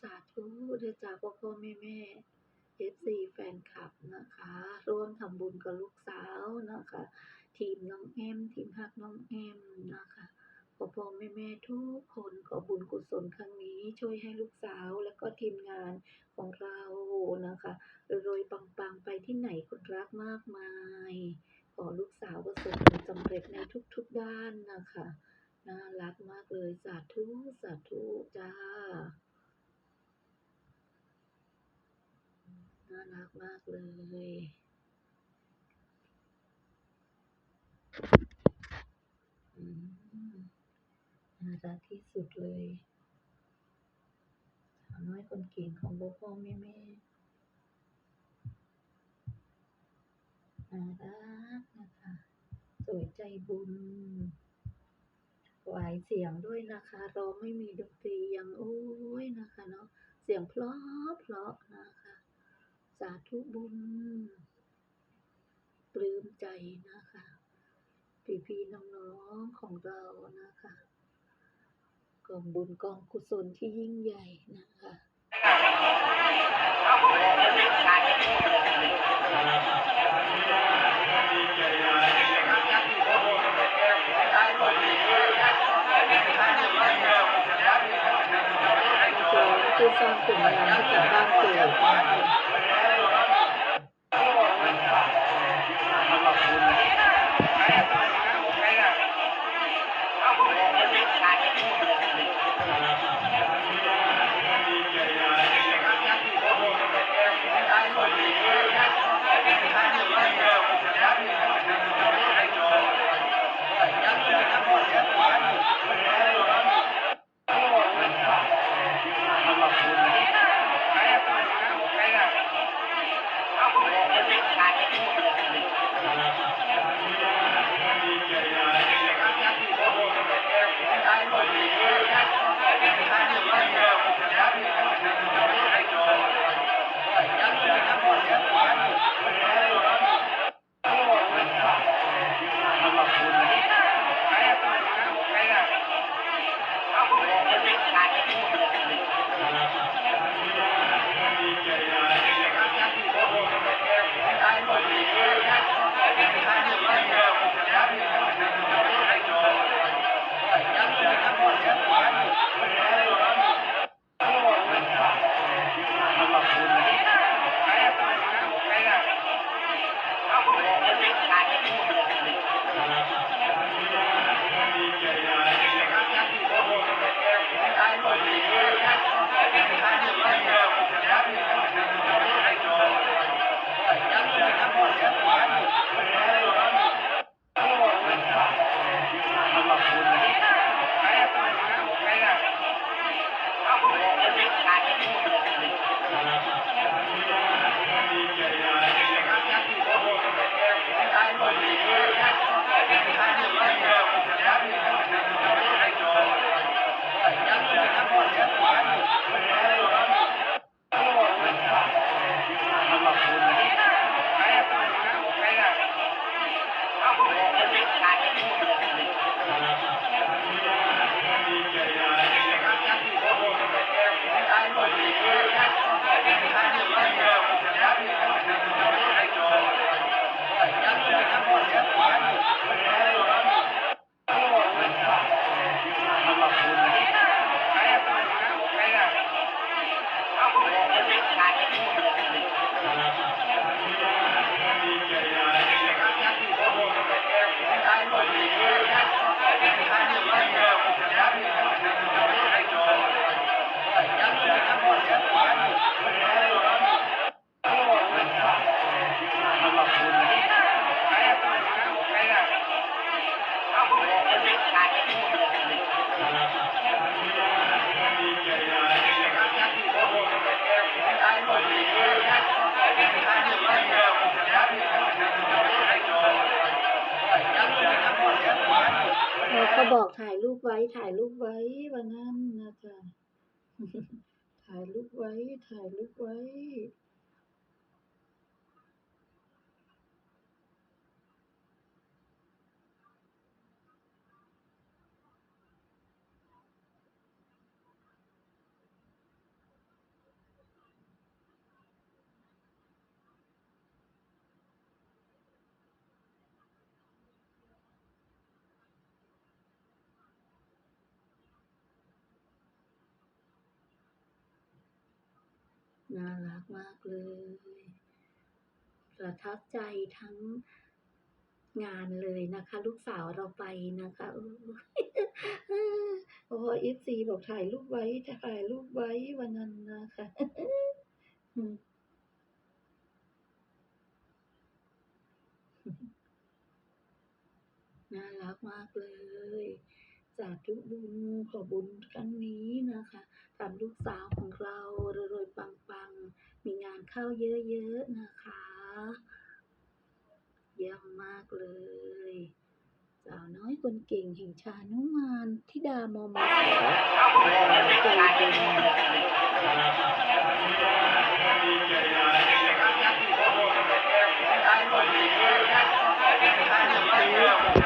สาธุเด้อจ้าพ่อพ่อแม่แม่ FC แฟนคลับนะคะ ร่วมทำบุญกับลูกสาวนะคะ ทีมน้องแอม ทีมฮักน้องแอมนะคะพ่อพ่อแม่แม่ทุกคนขอบุญกุศลครั้งนี้ ช่วยให้ลูกสาวและก็ทีมงานของเรานะคะรวยๆปังๆไปที่ไหนคนรักมากมาย ขอลูกสาวประสบผลสำเร็จในทุกๆด้านนะคะ น่ารักมากเลย สาธุ สาธุจ้า น่ารักมากเลยอืมน่ารักที่สุดเลยสาวน้อยคนเก่งของพ่อพ่อแม่แม่น่ารักนะคะสวยใจบุญหวายเสียงด้วยนะคะร้องไม่มีดนตรียังโอ้ยนะคะเนาะเสียงเพราะเพราะนะคะาธุบุญปลื้มใจนะคะ พี่พี่ๆน้องๆของเรานะคะกองบุญกองกุศลที่ยิ่งใหญ่นะคะคือสร้างผลงานให้กับบ้านเกิด เออเขาบอกถ่ายรูปไว้ถ่ายรูปไว้ว่างั้นนะจ๊ะถ่ายรูปไว้ถ่ายรูปไว้ น่ารักมากเลย ประทับใจทั้งงานเลยนะคะ ลูกสาวเราไปนะคะเออโอ้ FC บอกถ่ายรูปไว้ถ่ายรูปไว้วันนั้นนะคะน่ารักมากเลยสาธุบุญขอบุญครั้งนี้นะคะทำลูกสาวของเรา ข้าวเยอะๆนะคะเยี่ยมมากเลยสาวน้อยคนเก่งแห่งชานุมานทิดามอมอส